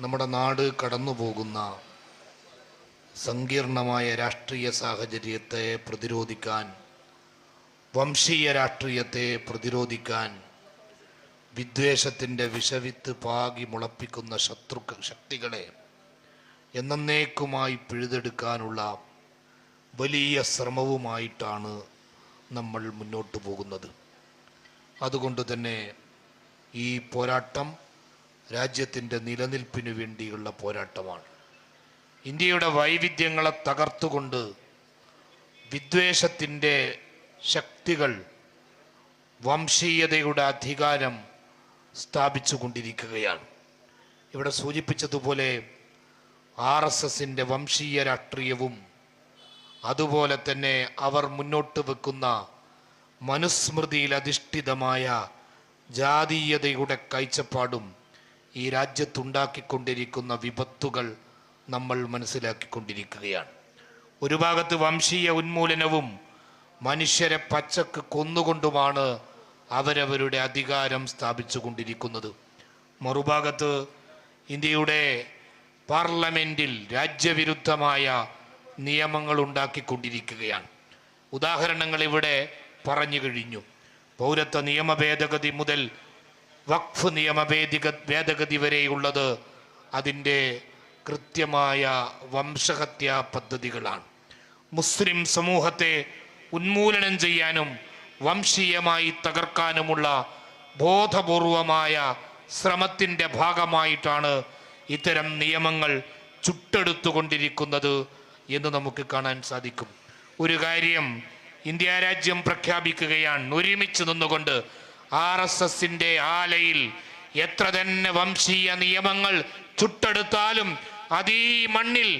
നമ്മുടെ നാട് കടന്നു പോകുന്ന സങ്കീർണമായ രാഷ്ട്രീയ സാഹചര്യത്തെ പ്രതിരോധിക്കാൻ വംശീയ രാഷ്ട്രീയത്തെ പ്രതിരോധിക്കാൻ വിദ്വേഷത്തിന്റെ വിഷവിത്ത് പാകി മുളപ്പിക്കുന്ന ശത്രു ശക്തികളെ എന്നേക്കുമായി പിഴുതെടുക്കാനുള്ള വലിയ ശ്രമവുമായിട്ടാണ് നമ്മൾ മുന്നോട്ട് പോകുന്നത്. അതുകൊണ്ട് തന്നെ ഈ പോരാട്ടം രാജ്യത്തിന്റെ നിലനിൽപ്പിനു വേണ്ടിയുള്ള പോരാട്ടമാണ്. ഇന്ത്യയുടെ വൈവിധ്യങ്ങളെ തകർത്തുകൊണ്ട് വിദ്വേഷത്തിന്റെ ശക്തികൾ വംശീയതയുടെ അധികാരം സ്ഥാപിച്ചു കൊണ്ടിരിക്കുകയാണ് ഇവിടെ സൂചിപ്പിച്ചതുപോലെ ആർ എസ് എസിന്റെ വംശീയ രാഷ്ട്രീയവും അതുപോലെ തന്നെ അവർ മുന്നോട്ട് വെക്കുന്ന മനുസ്മൃതിയിൽ അധിഷ്ഠിതമായ ജാതീയതയുടെ കാഴ്ചപ്പാടും ഈ രാജ്യത്തുണ്ടാക്കിക്കൊണ്ടിരിക്കുന്ന വിപത്തുകൾ നമ്മൾ മനസ്സിലാക്കിക്കൊണ്ടിരിക്കുകയാണ്. ഒരു ഭാഗത്ത് വംശീയ ഉന്മൂലനവും മനുഷ്യരെ പച്ചക്ക് കൊന്നുകൊണ്ടുമാണ് അവരവരുടെ അധികാരം സ്ഥാപിച്ചു കൊണ്ടിരിക്കുന്നത് മറുഭാഗത്ത് ഇന്ത്യയുടെ പാർലമെന്റിൽ രാജ്യവിരുദ്ധമായ നിയമങ്ങൾ ഉണ്ടാക്കിക്കൊണ്ടിരിക്കുകയാണ്. ഉദാഹരണങ്ങൾ ഇവിടെ പറഞ്ഞു കഴിഞ്ഞു. പൗരത്വ നിയമ ഭേദഗതി മുതൽ വഖഫ് നിയമ ഭേദിക ഭേദഗതി വരെയുള്ളത് അതിന്റെ കൃത്യമായ വംശഹത്യാ പദ്ധതികളാണ്. മുസ്ലിം സമൂഹത്തെ ഉന്മൂലനം ചെയ്യാനും വംശീയമായി തകർക്കാനുമുള്ള ബോധപൂർവമായ ശ്രമത്തിന്റെ ഭാഗമായിട്ടാണ് ഇത്തരം നിയമങ്ങൾ ചുട്ടെടുത്തുകൊണ്ടിരിക്കുന്നത് എന്ന് നമുക്ക് കാണാൻ സാധിക്കും. ഒരു കാര്യം ഇന്ത്യ രാജ്യം പ്രഖ്യാപിക്കുകയാണ്. ഒരുമിച്ച് നിന്നുകൊണ്ട് ആർ എസ് എസിന്റെ ആലയിൽ എത്ര തന്നെ വംശീയ നിയമങ്ങൾ ചുട്ടെടുത്താലും അത് മണ്ണിൽ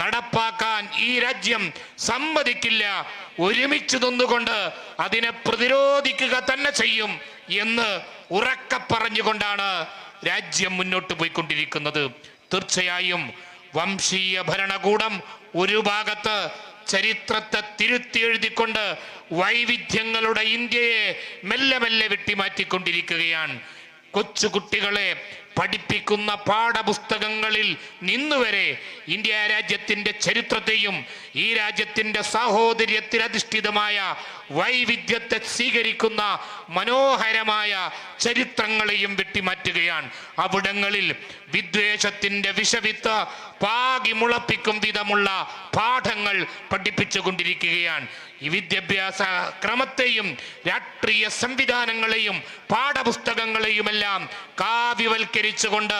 നടപ്പാക്കാൻ ഈ രാജ്യം സമ്മതിക്കില്ല. ഒരുമിച്ച് നിന്നുകൊണ്ട് അതിനെ പ്രതിരോധിക്കുക തന്നെ ചെയ്യും എന്ന് ഉറക്ക പറഞ്ഞുകൊണ്ടാണ് രാജ്യം മുന്നോട്ട് പോയിക്കൊണ്ടിരിക്കുന്നത്. തീർച്ചയായും വംശീയ ഭരണകൂടം ഒരു ഭാഗത്ത് ചരിത്രത്തെ തിരുത്തി എഴുതിക്കൊണ്ട് വൈവിധ്യങ്ങളുടെ ഇന്ത്യയെ മെല്ലെ മെല്ലെ വെട്ടിമാറ്റിക്കൊണ്ടിരിക്കുകയാണ്. കൊച്ചുകുട്ടികളെ പഠിപ്പിക്കുന്ന പാഠപുസ്തകങ്ങളിൽ നിന്നുവരെ ഇന്ത്യ രാജ്യത്തിന്റെ ചരിത്രത്തെയും ഈ രാജ്യത്തിന്റെ സാഹോദര്യത്തിൽ അധിഷ്ഠിതമായ വൈവിധ്യത്തെ സ്വീകരിക്കുന്ന മനോഹരമായ ചരിത്രങ്ങളെയും വെട്ടിമാറ്റുകയാണ്. അവിടങ്ങളിൽ വിദ്വേഷത്തിന്റെ വിഷവിത്ത് പാകി മുളപ്പിക്കും വിധമുള്ള പാഠങ്ങൾ പഠിപ്പിച്ചു കൊണ്ടിരിക്കുകയാണ് ഈ വിദ്യാഭ്യാസ ക്രമത്തെയും രാഷ്ട്രീയ സംവിധാനങ്ങളെയും പാഠപുസ്തകങ്ങളെയുമെല്ലാം കാവ്യവൽക്കരിച്ചുകൊണ്ട്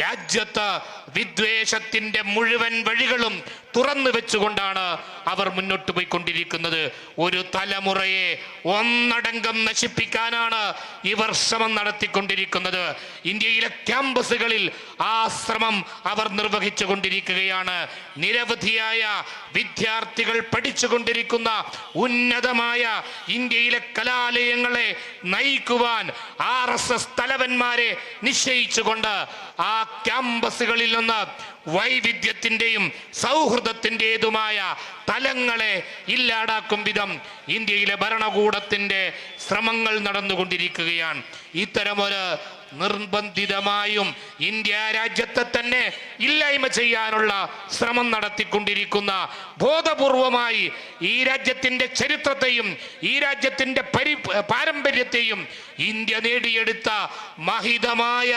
രാജ്യത്ത് വിദ്വേഷത്തിന്റെ മുഴുവൻ വഴികളും തുറന്നു വെച്ചുകൊണ്ടാണ് അവർ മുന്നോട്ട് പോയിക്കൊണ്ടിരിക്കുന്നത്. ഒരു തലമുറയെ ഒന്നടങ്കം നശിപ്പിക്കാനാണ് ഇവർ ശ്രമം നടത്തിക്കൊണ്ടിരിക്കുന്നത്. ഇന്ത്യയിലെ ക്യാമ്പസുകളിൽ ആ ശ്രമം അവർ നിർവഹിച്ചു കൊണ്ടിരിക്കുകയാണ് നിരവധിയായ വിദ്യാർത്ഥികൾ പഠിച്ചുകൊണ്ടിരിക്കുന്ന ഉന്നതമായ ഇന്ത്യയിലെ കലാലയങ്ങളെ നയിക്കുവാൻ ആർ എസ് എസ് തലവന്മാരെ നിശ്ചയിച്ചുകൊണ്ട് ആ ക്യാമ്പസുകളിൽ നിന്ന് വൈവിധ്യത്തിന്റെയും സൗഹൃദത്തിന്റെതുമായ തലങ്ങളെ ഇല്ലാടാക്കും വിധം ഇന്ത്യയിലെ ഭരണകൂടത്തിന്റെ ശ്രമങ്ങൾ നടന്നുകൊണ്ടിരിക്കുകയാണ്. ഇത്തരമൊരു നിർബന്ധിതമായും ഇന്ത്യ രാജ്യത്തെ തന്നെ ഇല്ലായ്മ ചെയ്യാനുള്ള ശ്രമം നടത്തിക്കൊണ്ടിരിക്കുന്ന ബോധപൂർവമായി ഈ രാജ്യത്തിന്റെ ചരിത്രത്തെയും ഈ രാജ്യത്തിന്റെ പരി പാരമ്പര്യത്തെയും ഇന്ത്യ നേടിയെടുത്ത മഹിതമായ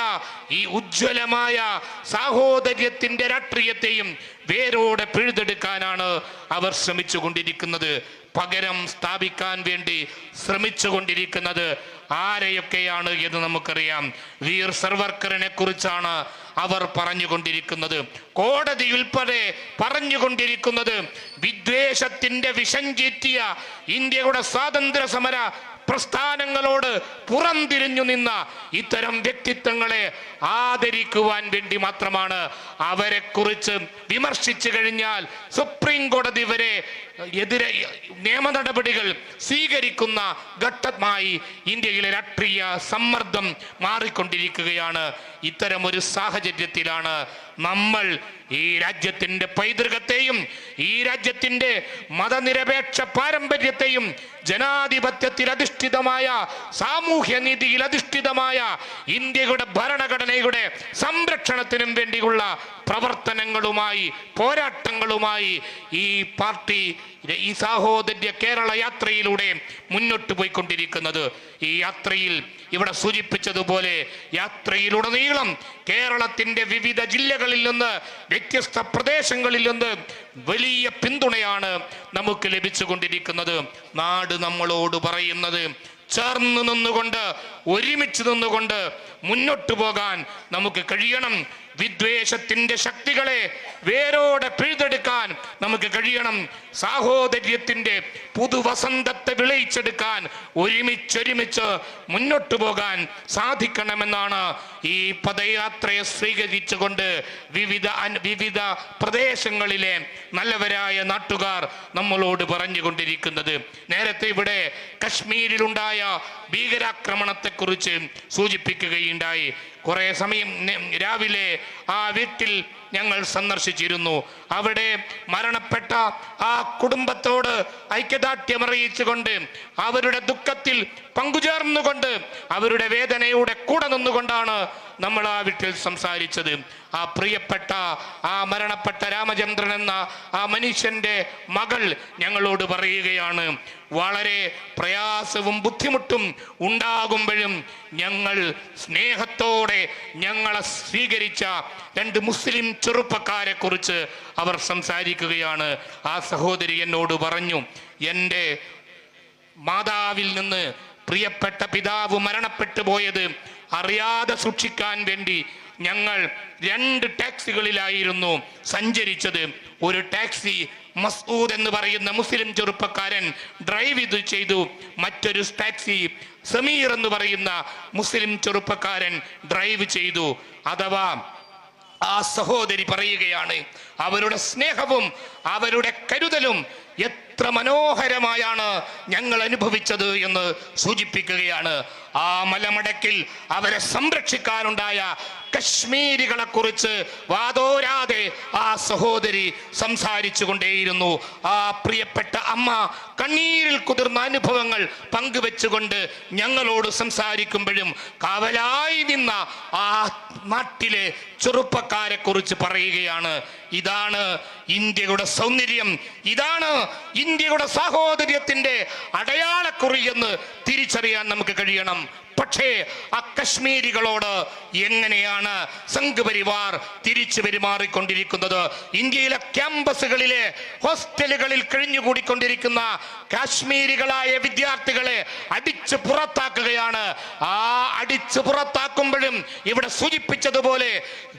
ഈ ഉജ്ജ്വലമായ സാഹോദര്യത്തിന്റെ രാഷ്ട്രീയത്തെയും വേരോടെ പിഴുതെടുക്കാനാണ് അവർ ശ്രമിച്ചു കൊണ്ടിരിക്കുന്നത് പകരം സ്ഥാപിക്കാൻ വേണ്ടി ശ്രമിച്ചുകൊണ്ടിരിക്കുന്നത്. ആരെയൊക്കെയാണ് എന്ന് നമുക്കറിയാം. വീർ സർവർക്കറിനെ കുറിച്ചാണ് അവർ പറഞ്ഞുകൊണ്ടിരിക്കുന്നത്. കോടതി ഉൾപ്പെടെ പറഞ്ഞുകൊണ്ടിരിക്കുന്നത് വിദ്വേഷത്തിന്റെ വിഷം ചീറ്റിയ ഇന്ത്യയുടെ സ്വാതന്ത്ര്യ സമര പ്രസ്ഥാനങ്ങളോട് പുറംതിരിഞ്ഞു നിന്ന ഇത്തരം വ്യക്തിത്വങ്ങളെ ആദരിക്കുവാൻ വേണ്ടി മാത്രമാണ് അവരെ കുറിച്ച് വിമർശിച്ചു കഴിഞ്ഞാൽ സുപ്രീം കോടതി വരെ എതിരെ നിയമ നടപടികൾ സ്വീകരിക്കുന്ന ഘട്ടമായി ഇന്ത്യയിലെ രാഷ്ട്രീയ സമ്മർദ്ദം മാറിക്കൊണ്ടിരിക്കുകയാണ്. ഇത്തരം ഒരു സാഹചര്യത്തിലാണ് നമ്മൾ ഈ രാജ്യത്തിന്റെ പൈതൃകത്തെയും ഈ രാജ്യത്തിന്റെ മതനിരപേക്ഷ പാരമ്പര്യത്തെയും ജനാധിപത്യത്തിൽ അധിഷ്ഠിതമായ സാമൂഹ്യ നീതിയിൽ അധിഷ്ഠിതമായ ഇന്ത്യയുടെ ഭരണഘടനയുടെ സംരക്ഷണത്തിനും വേണ്ടിയുള്ള പ്രവർത്തനങ്ങളുമായി പോരാട്ടങ്ങളുമായി ഈ പാർട്ടി ഈ സാഹോദര്യ കേരള യാത്രയിലൂടെ മുന്നോട്ട് പോയിക്കൊണ്ടിരിക്കുന്നത്. ഈ യാത്രയിൽ ഇവിടെ സൂചിപ്പിച്ചതുപോലെ യാത്രയിലുടനീളം കേരളത്തിന്റെ വിവിധ ജില്ലകളിൽ നിന്ന് വ്യത്യസ്ത പ്രദേശങ്ങളിൽ നിന്ന് വലിയ പിന്തുണയാണ് നമുക്ക് ലഭിച്ചുകൊണ്ടിരിക്കുന്നത്. നാട് നമ്മളോട് പറയുന്നത് ചേർന്ന് നിന്നുകൊണ്ട് ഒരുമിച്ച് നിന്നുകൊണ്ട് മുന്നോട്ട് പോകാൻ നമുക്ക് കഴിയണം. വിദ്വേഷത്തിന്റെ ശക്തികളെ വേരോടെ പിഴുതെടുക്കാൻ നമുക്ക് കഴിയണം. സാഹോദര്യത്തിന്റെ പുതുവസന്തത്തെ വിളയിച്ചെടുക്കാൻ ഒരുമിച്ചൊരുമിച്ച് മുന്നോട്ടു പോകാൻ സാധിക്കണമെന്നാണ് ഈ പദയാത്രയെ സ്വീകരിച്ചുകൊണ്ട് വിവിധ വിവിധ പ്രദേശങ്ങളിലെ നല്ലവരായ നാട്ടുകാർ നമ്മളോട് പറഞ്ഞുകൊണ്ടിരിക്കുന്നത്. നേരത്തെ ഇവിടെ കശ്മീരിലുണ്ടായ ഭീകരാക്രമണത്തെക്കുറിച്ച് സൂചിപ്പിക്കുകയുണ്ടായി കുറെ സമയം രാവിലെ ആ വീട്ടിൽ ഞങ്ങൾ സന്ദർശിച്ചിരുന്നു. അവിടെ മരണപ്പെട്ട ആ കുടുംബത്തോട് ഐക്യദാർഢ്യം അറിയിച്ചുകൊണ്ട് അവരുടെ ദുഃഖത്തിൽ പങ്കുചേർന്നുകൊണ്ട് അവരുടെ വേദനയുടെ കൂടെ നിന്നുകൊണ്ടാണ് നമ്മൾ ആ വീട്ടിൽ സംസാരിച്ചത്. ആ പ്രിയപ്പെട്ട ആ മരണപ്പെട്ട രാമചന്ദ്രൻ എന്ന ആ മനുഷ്യന്റെ മകൾ ഞങ്ങളോട് പറയുകയാണ് വളരെ പ്രയാസവും ബുദ്ധിമുട്ടും ഉണ്ടാകുമ്പോഴും ഞങ്ങൾ സ്നേഹത്തോടെ ഞങ്ങളെ സ്വീകരിച്ച രണ്ട് മുസ്ലിം ചെറുപ്പക്കാരെ കുറിച്ച് അവർ സംസാരിക്കുകയാണ്. ആ സഹോദരി എന്നോട് പറഞ്ഞു എന്റെ മാതാവിൽ നിന്ന് പ്രിയപ്പെട്ട പിതാവ് മരണപ്പെട്ടു പോയത് അറിയാതെ സൂക്ഷിക്കാൻ വേണ്ടി ഞങ്ങൾ രണ്ട് ടാക്സികളിലായിരുന്നു സഞ്ചരിച്ചത്. ഒരു ടാക്സി മസൂദ് എന്ന് പറയുന്ന മുസ്ലിം ചെറുപ്പക്കാരൻ ഡ്രൈവ് ഇത് ചെയ്തു. മറ്റൊരു ടാക്സി സമീർ എന്ന് പറയുന്ന മുസ്ലിം ചെറുപ്പക്കാരൻ ഡ്രൈവ് ചെയ്തു. അഥവാ ആ സഹോദരി പറയുകയാണ് അവരുടെ സ്നേഹവും അവരുടെ കരുതലും എത്ര മനോഹരമായാണ് ഞങ്ങൾ അനുഭവിച്ചത് എന്ന് സൂചിപ്പിക്കുകയാണ്. ആ മലമടക്കിൽ അവരെ സംരക്ഷിക്കാനുണ്ടായ കശ്മീരികളെ കുറിച്ച് വാതോരാതെ ആ സഹോദരി സംസാരിച്ചു കൊണ്ടേയിരുന്നു ആ പ്രിയപ്പെട്ട അമ്മ കണ്ണീരിൽ കുതിർന്ന അനുഭവങ്ങൾ പങ്കുവെച്ചുകൊണ്ട് ഞങ്ങളോട് സംസാരിക്കുമ്പോഴും കാവലായി നിന്ന ആ നാട്ടിലെ ചെറുപ്പക്കാരെ കുറിച്ച് പറയുകയാണ്. ഇതാണ് ഇന്ത്യയുടെ സൗന്ദര്യം ഇതാണ് ഇന്ത്യയുടെ സാഹോദര്യത്തിന്റെ അടയാളക്കുറി എന്ന് തിരിച്ചറിയാൻ നമുക്ക് കഴിയണം. പക്ഷേ ആ കശ്മീരികളോട് എങ്ങനെയാണ് സംഘപരിവാർ തിരിച്ചു പെരുമാറിക്കൊണ്ടിരിക്കുന്നത്? ഇന്ത്യയിലെ ക്യാമ്പസുകളിലെ ഹോസ്റ്റലുകളിൽ കഴിഞ്ഞുകൂടിക്കൊണ്ടിരിക്കുന്ന കാശ്മീരികളായ വിദ്യാർത്ഥികളെ അടിച്ചു പുറത്താക്കുകയാണ്. ആ അടിച്ചു പുറത്താക്കുമ്പോഴും ഇവിടെ സൂചിപ്പിച്ചതുപോലെ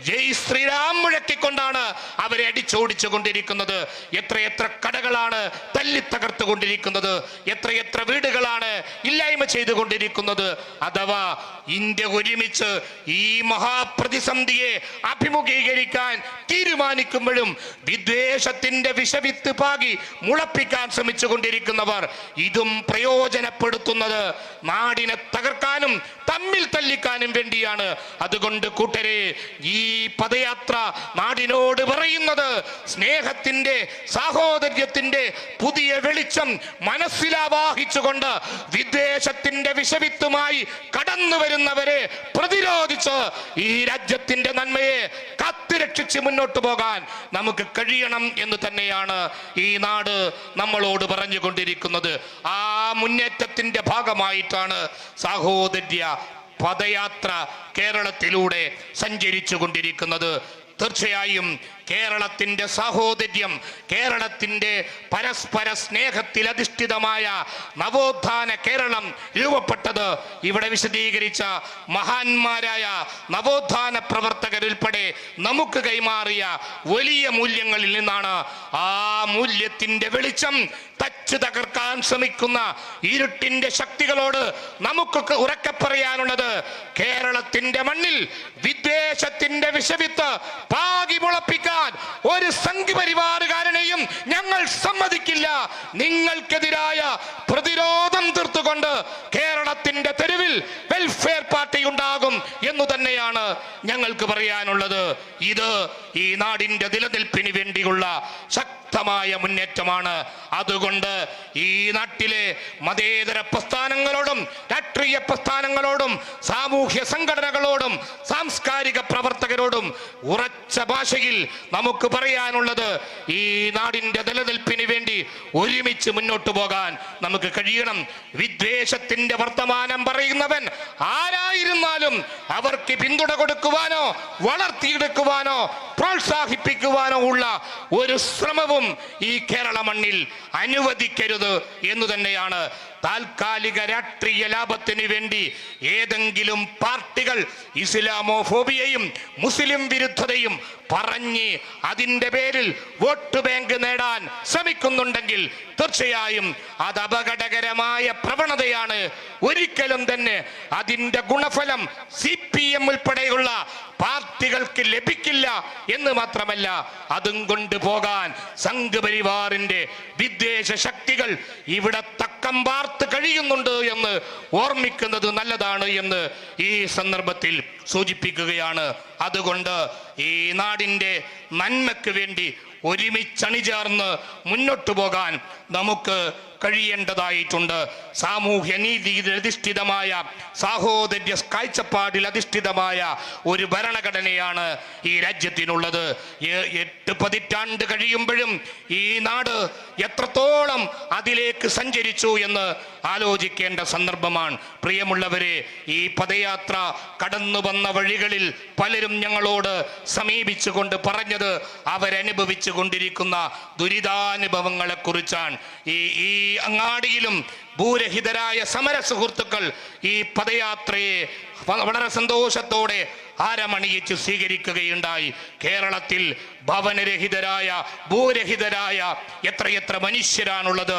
ജയ് ശ്രീരാം മുഴക്കിക്കൊണ്ടാണ് അവരെ അടിച്ചോടിച്ചു കൊണ്ടിരിക്കുന്നത് എത്രയെത്ര കടകളാണ് തല്ലിത്തകർത്തുകൊണ്ടിരിക്കുന്നത്? എത്രയെത്ര വീടുകളാണ് ഇല്ലായ്മ ചെയ്തുകൊണ്ടിരിക്കുന്നത്? അഥവാ ഇന്ത്യ ഒരുമിച്ച് ഈ മഹാപ്രതിസന്ധിയെ അഭിമുഖീകരിക്കാൻ തീരുമാനിക്കുമ്പോഴും വിദ്വേഷത്തിന്റെ വിഷവിത്ത് പാകി മുളപ്പിക്കാൻ ശ്രമിച്ചു കൊണ്ടിരിക്കുന്നവർ ഇതും പ്രയോജനപ്പെടുത്തുന്നത് നാടിനെ തകർക്കാനും തമ്മിൽ തല്ലിക്കാനും വേണ്ടിയാണ്. അതുകൊണ്ട് കൂട്ടരെ ഈ പദയാത്ര നാടിനോട് പറയുന്നത് സ്നേഹത്തിന്റെ സാഹോദര്യത്തിന്റെ പുതിയ വെളിച്ചം മനസ്സിലാവാഹിച്ചുകൊണ്ട് വിദ്വേഷത്തിന്റെ വിഷവിത്തുമായി കടന്നു വരുന്നവരെ പ്രതിരോധിച്ച് ഈ രാജ്യത്തിന്റെ നന്മയെ കാത്തുരക്ഷിച്ച് മുന്നോട്ട് പോകാൻ നമുക്ക് കഴിയണം എന്ന് തന്നെയാണ് ഈ നാട് നമ്മളോട് പറഞ്ഞുകൊണ്ടിരിക്കുന്നത്. ആ മുന്നേറ്റത്തിന്റെ ഭാഗമായിട്ടാണ് സാഹോദര്യ പദയാത്ര കേരളത്തിലൂടെ സഞ്ചരിച്ചു കൊണ്ടിരിക്കുന്നത് തീർച്ചയായും കേരളത്തിന്റെ സാഹോദര്യം കേരളത്തിന്റെ പരസ്പര സ്നേഹത്തിൽ അധിഷ്ഠിതമായ നവോത്ഥാന കേരളം രൂപപ്പെട്ടത് ഇവിടെ വിശദീകരിച്ച മഹാന്മാരായ നവോത്ഥാന പ്രവർത്തകരുൾപ്പെടെ നമുക്ക് കൈമാറിയ വലിയ മൂല്യങ്ങളിൽ നിന്നാണ് ആ മൂല്യത്തിന്റെ വെളിച്ചം തച്ചു തകർക്കാൻ ശ്രമിക്കുന്ന ഇരുട്ടിന്റെ ശക്തികളോട് നമുക്കൊക്കെ ഉറക്കെ പറയാനുള്ളത് കേരളത്തിന്റെ മണ്ണിൽ വിദ്വേഷത്തിന്റെ വിഷവിത്ത് പാകി മുളപ്പിക്കാൻ ഒരു സംഘ് പരിവാറുകാരനെയും ഞങ്ങൾ സമ്മതിക്കില്ല. നിങ്ങൾക്കെതിരായ പ്രതിരോധം തീർത്തുകൊണ്ട് കേരളത്തിന്റെ തെരുവിൽ വെൽഫെയർ പാർട്ടി ഉണ്ടാകും എന്ന് തന്നെയാണ് ഞങ്ങൾക്ക് പറയാനുള്ളത് ഇത് ഈ നാടിന്റെ നിലനിൽപ്പിന് വേണ്ടിയുള്ള ശക്തമായ മുന്നേറ്റമാണ്. അതുകൊണ്ട് ഈ നാട്ടിലെ മതേതര പ്രസ്ഥാനങ്ങളോടും രാഷ്ട്രീയ പ്രസ്ഥാനങ്ങളോടും സാമൂഹ്യ സംഘടനകളോടും സാംസ്കാരിക പ്രവർത്തകരോടും ഉറച്ച ഭാഷയിൽ നമുക്ക് പറയാനുള്ളത് ഈ നാടിന്റെ നിലനിൽപ്പിന് വേണ്ടി ഒരുമിച്ച് മുന്നോട്ട് പോകാൻ നമുക്ക് കഴിയണം. വിദ്വേഷത്തിന്റെ വർത്തമാനം പറയുന്നവൻ ആരായിരുന്നാലും അവർക്ക് പിന്തുണ കൊടുക്കുവാനോ വളർത്തിയെടുക്കുവാനോ പ്രോത്സാഹിപ്പിക്കുവാനോ ഉള്ള ഒരു ശ്രമവും ഈ കേരള മണ്ണിൽ അനുവദിക്കരുത് എന്ന് തന്നെയാണ് താൽക്കാലിക രാഷ്ട്രീയ ലാഭത്തിന് വേണ്ടി ഏതെങ്കിലും പാർട്ടികൾ ഇസ്ലാമോഫോബിയയും മുസ്ലിം വിരുദ്ധതയും പറഞ്ഞ് അതിന്റെ പേരിൽ വോട്ട് ബാങ്ക് നേടാൻ ശ്രമിക്കുന്നുണ്ടെങ്കിൽ തീർച്ചയായും അത് അപകടകരമായ പ്രവണതയാണ്. ഒരിക്കലും തന്നെ അതിന്റെ ഗുണഫലം സി പി എം ഉൾപ്പെടെയുള്ള പാർട്ടികൾക്ക് ലഭിക്കില്ല എന്ന് മാത്രമല്ല അതും കൊണ്ടുപോകാൻ സംഘപരിവാറിന്റെ വിദ്വേഷ ശക്തികൾ ഇവിടെ തക്കം പാർത്ത് കഴിയുന്നുണ്ട് എന്ന് ഓർമ്മിക്കുന്നത് നല്ലതാണ് എന്ന് ഈ സന്ദർഭത്തിൽ സൂചിപ്പിക്കുകയാണ്. അതുകൊണ്ട് ഈ നാടിന്റെ നന്മയ്ക്ക് വേണ്ടി ഒരുമിച്ചണിചേർന്ന് മുന്നോട്ടു പോകാൻ നമുക്ക് കഴിയേണ്ടതായിട്ടുണ്ട്. സാമൂഹ്യ നീതിയിൽ അധിഷ്ഠിതമായ സാഹോദര്യ കാഴ്ചപ്പാടിൽ അധിഷ്ഠിതമായ ഒരു ഭരണഘടനയാണ് ഈ രാജ്യത്തിനുള്ളത്. എട്ട് പതിറ്റാണ്ട് കഴിയുമ്പോഴും ഈ നാട് എത്രത്തോളം അതിലേക്ക് സഞ്ചരിച്ചു എന്ന് ആലോചിക്കേണ്ട സന്ദർഭമാണ്. പ്രിയമുള്ളവരെ ഈ പദയാത്ര കടന്നു വന്ന വഴികളിൽ പലരും ഞങ്ങളോട് സമീപിച്ചുകൊണ്ട് പറഞ്ഞത് അവരനുഭവിച്ചു കൊണ്ടിരിക്കുന്ന ദുരിതാനുഭവങ്ങളെക്കുറിച്ചാണ്. ഈ ഈ അങ്ങാടിയിലും ഭൂരഹിതരായ സമര സുഹൃത്തുക്കൾ ഈ പദയാത്രയെ വളരെ സന്തോഷത്തോടെ ആരമണിയിച്ച് സ്വീകരിക്കുകയുണ്ടായി. കേരളത്തിൽ ഭവനരഹിതരായ ഭൂരഹിതരായ എത്രയെത്ര മനുഷ്യരാണുള്ളത്.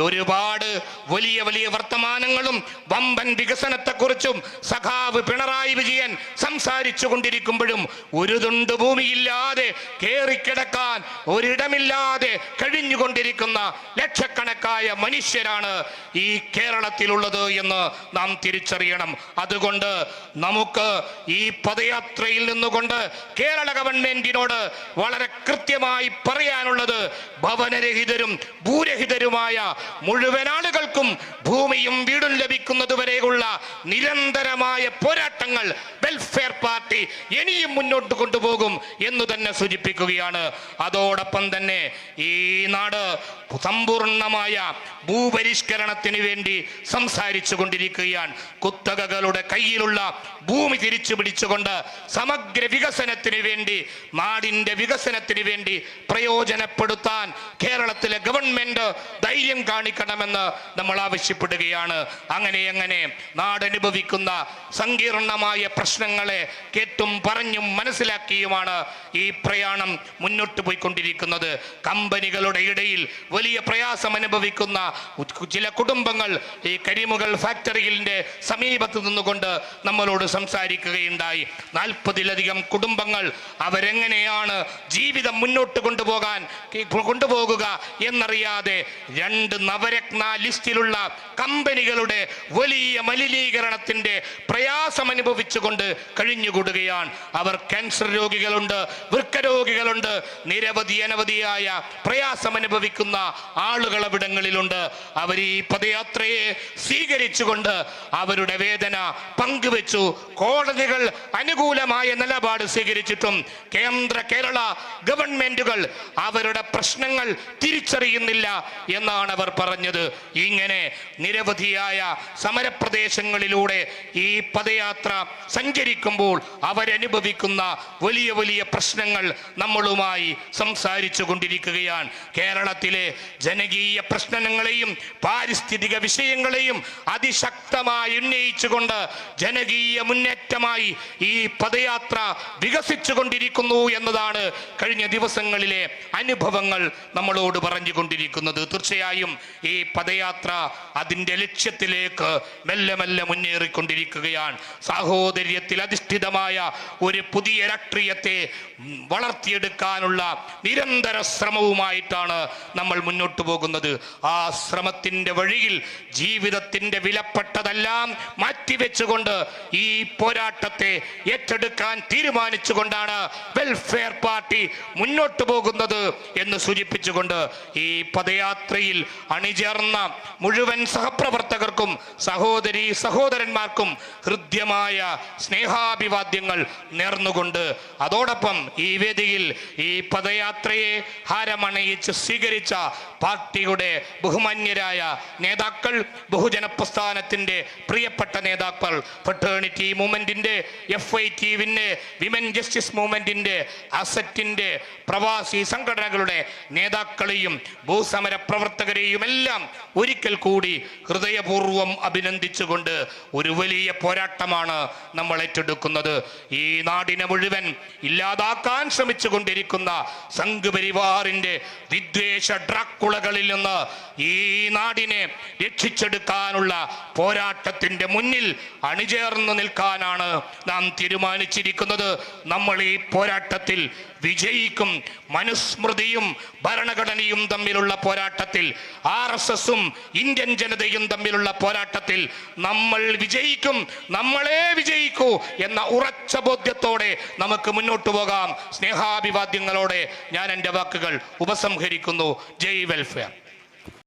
ഒരുപാട് വലിയ വലിയ വർത്തമാനങ്ങളും വമ്പൻ വികസനത്തെക്കുറിച്ചും സഖാവ് പിണറായി വിജയൻ സംസാരിച്ചു കൊണ്ടിരിക്കുമ്പോഴും ഒരു തുണ്ട് ഭൂമിയില്ലാതെ കേറിക്കിടക്കാൻ ഒരിടമില്ലാതെ കഴിഞ്ഞുകൊണ്ടിരിക്കുന്ന ലക്ഷക്കണക്കായ മനുഷ്യരാണ് ഈ കേരളത്തിലുള്ളത് എന്ന് നാം തിരിച്ചറിയണം. അതുകൊണ്ട് നമുക്ക് ഈ പദയാത്രയിൽ നിന്നുകൊണ്ട് കേരള ഗവൺമെന്റിനോട് വളരെ കൃത്യമായി പറയാനുള്ളത് ഭവനരഹിതരും ഭൂരഹിതരുമായ മുഴുവൻ ആളുകൾക്കും ഭൂമിയും വീടും ലഭിക്കുന്നത് വരെയുള്ള നിരന്തരമായ പോരാട്ടങ്ങൾ വെൽഫെയർ പാർട്ടി ഇനിയും മുന്നോട്ട് കൊണ്ടുപോകും എന്ന് തന്നെ സൂചിപ്പിക്കുകയാണ്. അതോടൊപ്പം തന്നെ ഈ നാട് സമ്പൂർണമായ ഭൂപരിഷ്കരണത്തിന് വേണ്ടി സംസാരിച്ചു കൊണ്ടിരിക്കുകയാണ്. കുത്തകകളുടെ കയ്യിലുള്ള ഭൂമി തിരിച്ചു പിടിച്ചുകൊണ്ട് സമഗ്ര വികസനത്തിന് വേണ്ടി നാടിന്റെ വികസനത്തിന് വേണ്ടി പ്രയോജനപ്പെടുത്താൻ കേരളത്തിലെ ഗവൺമെന്റ് ധൈര്യം കാണിക്കണമെന്ന് നമ്മൾ ആവശ്യപ്പെടുകയാണ്. അങ്ങനെ അങ്ങനെ നാടനുഭവിക്കുന്ന സങ്കീർണമായ പ്രശ്നങ്ങളെ കേട്ടും പറഞ്ഞും മനസ്സിലാക്കിയുമാണ് ഈ പ്രയാണം മുന്നോട്ട് പോയിക്കൊണ്ടിരിക്കുന്നത്. കമ്പനികളുടെ ഇടയിൽ വലിയ പ്രയാസം അനുഭവിക്കുന്ന ചില കുടുംബങ്ങൾ ഈ കരിമുകൾ ഫാക്ടറിയിലെ സമീപത്ത് നിന്നുകൊണ്ട് നമ്മളോട് സംസാരിക്കുകയുണ്ടായി. നാൽപ്പതിലധികം കുടുംബങ്ങൾ അവരെങ്ങനെയാണ് ജീവിതം മുന്നോട്ട് കൊണ്ടുപോകാൻ കൊണ്ടുപോകുക എന്നറിയാതെ രണ്ട് നവരത്ന ലിസ്റ്റിലുള്ള കമ്പനികളുടെ വലിയ മലിനീകരണത്തിന്റെ പ്രയാസം അനുഭവിച്ചുകൊണ്ട് കഴിഞ്ഞുകൂടുകയാണ്. അവർ ക്യാൻസർ രോഗികളുണ്ട് വൃക്കരോഗികളുണ്ട് നിരവധി അനവധിയായ പ്രയാസം അനുഭവിക്കുന്ന ആളുകൾ അവിടങ്ങളിലുണ്ട് അവർ ഈ പദയാത്രയെ സ്വീകരിച്ചുകൊണ്ട് അവരുടെ വേദന പങ്കുവെച്ചു. കോടതികൾ അനുകൂലമായ നിലപാട് സ്വീകരിച്ചിട്ടും കേന്ദ്ര കേരള ഗവൺമെന്റുകൾ അവരുടെ പ്രശ്നങ്ങൾ തിരിച്ചറിയുന്നില്ല എന്നാണ് അവർ പറഞ്ഞത്. ഇങ്ങനെ നിരവധിയായ സമരപ്രദേശങ്ങളിലൂടെ ഈ പദയാത്ര സഞ്ചരിക്കുമ്പോൾ അവരനുഭവിക്കുന്ന വലിയ വലിയ പ്രശ്നങ്ങൾ നമ്മളുമായി സംസാരിച്ചു കൊണ്ടിരിക്കുകയാണ്. കേരളത്തിലെ ജനകീയ പ്രശ്നങ്ങളെയും പാരിസ്ഥിതിക വിഷയങ്ങളെയും അതിശക്തമായി ഉന്നയിച്ചുകൊണ്ട് ജനകീയ മുന്നേറ്റമായി ഈ പദയാത്ര വികസിച്ചു കൊണ്ടിരിക്കുന്നു എന്നതാണ് കഴിഞ്ഞ ദിവസങ്ങളിലെ അനുഭവങ്ങൾ നമ്മളോട് പറഞ്ഞുകൊണ്ടിരിക്കുന്നത്. തീർച്ചയായും ഈ പദയാത്ര അതിന്റെ ലക്ഷ്യത്തിലേക്ക് മെല്ലെ മെല്ലെ മുന്നേറിക്കൊണ്ടിരിക്കുകയാണ്. സാഹോദര്യത്തിൽ അധിഷ്ഠിതമായ ഒരു പുതിയ രാഷ്ട്രീയത്തെ വളർത്തിയെടുക്കാനുള്ള നിരന്തര ശ്രമവുമായിട്ടാണ് നമ്മൾ മുന്നോട്ട് പോകുന്നത്. ആ ശ്രമത്തിന്റെ വഴിയിൽ ജീവിതത്തിന്റെ വിലപ്പെട്ടതെല്ലാം മാറ്റിവെച്ചുകൊണ്ട് ഈ പോരാട്ടത്തെ ഏറ്റെടുക്കാൻ തീരുമാനിച്ചുകൊണ്ടാണ് വെൽഫെയർ പാർട്ടി മുന്നോട്ട് പോകുന്നത് എന്ന് സൂചിപ്പിച്ചുകൊണ്ട് ഈ പദയാത്രയിൽ അണിചേർന്ന മുഴുവൻ സഹപ്രവർത്തകർക്കും സഹോദരി സഹോദരന്മാർക്കും ഹൃദ്യമായ സ്നേഹാഭിവാദ്യങ്ങൾ നേർന്നുകൊണ്ട് അതോടൊപ്പം ഈ വേദിയിൽ ഈ പദയാത്രയെ ഹാരമണയിച്ച് സ്വീകരിച്ച പാർട്ടിയുടെ ബഹുമാന്യരായ നേതാക്കൾ ബഹുജന പ്രസ്ഥാനത്തിന്റെ പ്രിയപ്പെട്ട നേതാക്കൾ fraternity മൂവ്മെന്റിന്റെ F I T women justice മൂവ്മെന്റിന്റെ അസറ്റിന്റെ പ്രവാസി സംഘടനകളുടെ നേതാക്കളെയും ഭൂസമര പ്രവർത്തകരെയും എല്ലാം ഒരിക്കൽ കൂടി ഹൃദയപൂർവം അഭിനന്ദിച്ചുകൊണ്ട് ഒരു വലിയ പോരാട്ടമാണ് നമ്മൾ ഏറ്റെടുക്കുന്നത്. ഈ നാടിനെ മുഴുവൻ ഇല്ലാതാക്കാൻ ശ്രമിച്ചു കൊണ്ടിരിക്കുന്ന സംഘപരിവാറിന്റെ വിദ്വേഷ ഡ്രാക്കുളകളിൽ നിന്ന് ഈ നാടിനെ രക്ഷിച്ചെടുക്കാനുള്ള പോരാട്ടത്തിന്റെ മുന്നിൽ അണിചേർന്ന് നിൽക്കാനാണ് നാം തീരുമാനിച്ചിരിക്കുന്നത്. നമ്മൾ ഈ പോരാട്ടത്തിൽ വിജയിക്കും മനുസ്മൃതിയും ഭരണഘടനയും തമ്മിലുള്ള പോരാട്ടത്തിൽ ആർ എസ് എസും ഇന്ത്യൻ ജനതയും തമ്മിലുള്ള പോരാട്ടത്തിൽ നമ്മൾ വിജയിക്കും നമ്മളെ വിജയിക്കൂ എന്ന ഉറച്ച ബോധ്യത്തോടെ നമുക്ക് മുന്നോട്ട് പോകാം. സ്നേഹാഭിവാദ്യങ്ങളോടെ ഞാൻ എന്റെ വാക്കുകൾ ഉപസംഹരിക്കുന്നു. ജയ് വെൽഫെയർ.